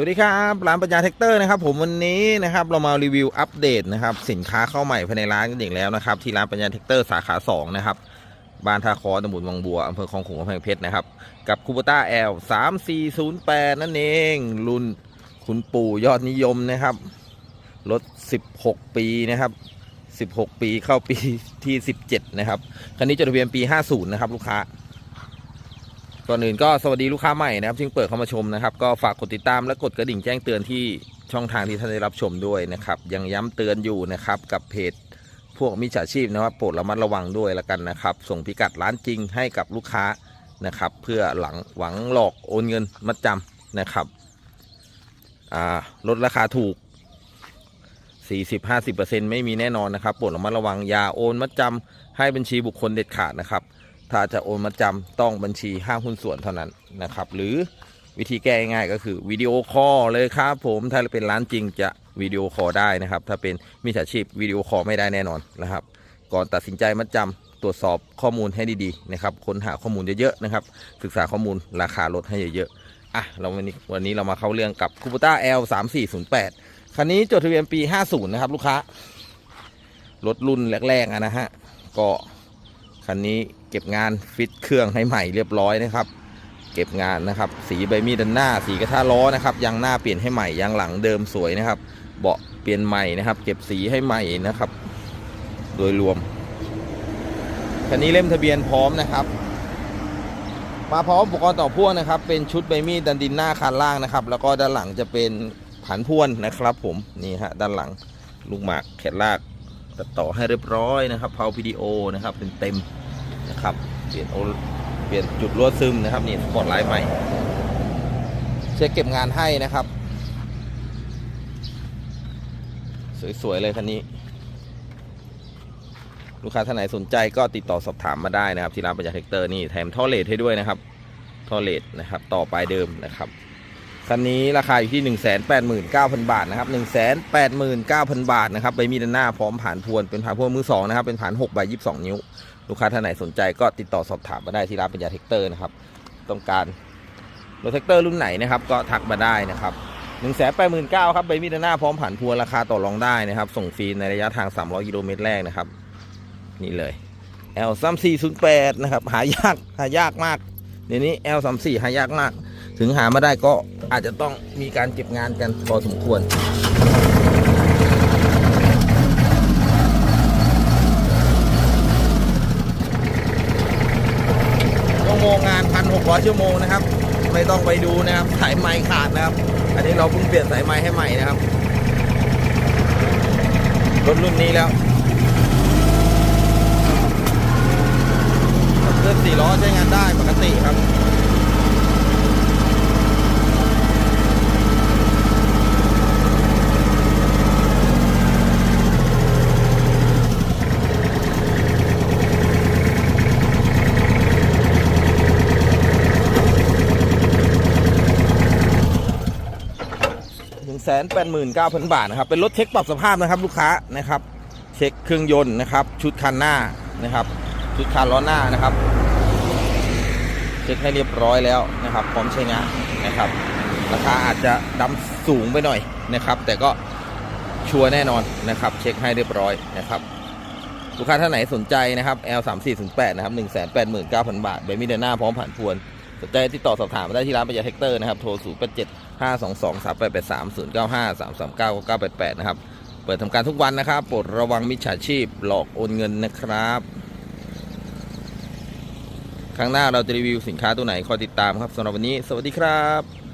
วัสดีครับร้านปัญญาแท็กเตอร์นะครับผมวันนี้นะครับเรามารีวิวอัปเดตนะครับสินค้าเข้าใหม่ภายในร้านกันอีกแล้วนะครับที่ร้านปัญญาแท็กเตอร์สาขา2นะครับบ้านท่าคอตำบลวังบัวอำเภอคลองขลุงกำแพงเพชรนะครับกับคูปต้าแอลสามสี่ศูนย์แปดนั่นเองรุ่นคุณปู่ยอดนิยมนะครับรถ16ปีนะครับ16ปีเข้าปีที่17นะครับคันนี้จดทะเบียนปี50นะครับลูกค้า ก่อนอื่นก็สวัสดีลูกค้าใหม่นะครับที่เพิ่งเปิดเข้ามาชมนะครับ ก็ฝากกดติดตามและกดกระดิ่งแจ้งเตือนที่ช่องทางที่ท่านได้รับชมด้วยนะครับยังย้ำเตือนอยู่นะครับกับเพจพวกมิจฉาชีพนะครับโปรดระมัดระวังด้วยละกันนะครับ ส่งพิกัดร้านจริงให้กับลูกค้านะครับ เพื่อหลังหวังหลอกโอนเงินมัดจำนะครับลดราคาถูก 40-50%ไม่มีแน่นอนนะครับโปรดระมัดระวังอย่าโอนมัดจำให้บัญชีบุคคลเด็ดขาดนะครับ ถ้าจะโอนมาจำต้องบัญชีห้างหุ้นส่วนเท่านั้นนะครับ หรือวิธีแก้ง่ายก็คือวิดีโอคอลเลยครับผมถ้าเป็นร้านจริงจะวิดีโอคอลได้นะครับ ถ้าเป็นมิจฉาชีพวิดีโอคอลไม่ได้แน่นอนนะครับ ก่อนตัดสินใจมัดจำตรวจสอบข้อมูลให้ดีๆนะครับค้นหาข้อมูลเยอะๆนะครับ ศึกษาข้อมูลราคาลดให้เยอะๆอะเราวันนี้วันนี้เรามาเข้าเรื่องกับคูปต้า L 3 4 0 8คันนี้จดทะเบียนปี 50 นะครับ ลูกค้ารถรุ่นแรกๆนะฮะก็ คันนี้เก็บงานฟิตเครื่องให้ใหม่เรียบร้อยนะครับ เก็บงานนะครับ สีใบมีดด้านหน้า สีกระทะล้อนะครับยางหน้าเปลี่ยนให้ใหม่ยางหลังเดิมสวยนะครับ เบาะเปลี่ยนใหม่นะครับ เก็บสีให้ใหม่นะครับ โดยรวมคันนี้เล่มทะเบียนพร้อมนะครับ มาพร้อมอุปกรณ์ต่อพ่วงนะครับ เป็นชุดใบมีดดันดินหน้าคันล่างนะครับ แล้วก็ด้านหลังจะเป็นผันพ่วนนะครับ ผมนี่ฮะด้านหลังลูกหมากแขนลาก ตัดต่อให้เรียบร้อยนะครับเพาวิดีโอนะครับเป็นเต็มนะครับเปลี่ยนโอเปลี่ยนจุดรั่วซึมนะครับนี่สปอตไลท์ใหม่เช็คเก็บงานให้นะครับ สวยๆเลยคันนี้ ลูกค้าท่านไหนสนใจก็ติดต่อสอบถามมาได้นะครับ ที่ร้านปัญญาเทคเตอร์นี่แถมท่อเลทให้ด้วยนะครับท่อเลทนะครับ ต่อปลายเดิมนะครับ คันนี้ราคาอยู่ที่ 189,000 บาทนะครับ189,000 บาทนะครับใบมีดด้านหน้าพร้อมผ่านพวนเป็นผ่านพวนมือสองนะครับเป็นผ่าน6ใบ22 นิ้ว ลูกค้าท่านไหนสนใจก็ติดต่อสอบถามมาได้ที่ร้านปัญญาเทคเตอร์นะครับต้องการรถแท็กเตอร์รุ่นไหนนะครับก็ทักมาได้นะครับหนึ่งแสนแปดหมื่นเก้าครับใบมีดด้านหน้าพร้อมผ่านพวนราคาต่อรองได้นะครับส่งฟรีในระยะทาง 300กิโลเมตรแรกนะครับนี่เลย L 3 4 0 8นะครับหายากหายากมากเดี๋ยวนี้ L 3 4หายากมาก ถึงหามาได้ก็อาจจะต้องมีการเก็บงานกันพอสมควร ชั่วโมงงานพันหกร้อยชั่วโมงนะครับ ไม่ต้องไปดูนะครับ สายไม้ขาดนะครับ อันนี้เราเพิ่งเปลี่ยนสายไม้ให้ใหม่นะครับ รถรุ่นนี้แล้วเคลื่อนสี่ล้อใช้งานได้ปกติครับ หนึ่งแสนแปดหมื่นเก้าพันบาทนะครับ เป็นรถเช็คปรับสภาพนะครับลูกค้านะครับ เช็คเครื่องยนต์นะครับ ชุดคันหน้านะครับ ชุดคันล้อหน้านะครับ เช็คให้เรียบร้อยแล้วนะครับ พร้อมใช้งานนะครับ ราคาอาจจะดำสูงไปหน่อยนะครับ แต่ก็ชัวร์แน่นอนนะครับ เช็คให้เรียบร้อยนะครับ ลูกค้าท่านไหนสนใจนะครับ L 3 4 0 8นะครับ 1 8 9 0 0 0 บาทใบมีเดนหน้าพร้อมผ่านพวนสนใจติดต่อสอบถามได้ที่ร้านปัญญาเทคเตอร์นะครับ โทร 0 8 7 5 2 2 3 8 8 3 0 9 5 3 3 9 9 8 8 นะครับ เปิดทำการทุกวันนะครับโปรดระวังมิจฉาชีพหลอกโอนเงินนะครับ ครั้งหน้าเราจะรีวิวสินค้าตัวไหนคอยติดตามครับสำหรับวันนี้ สวัสดีครับ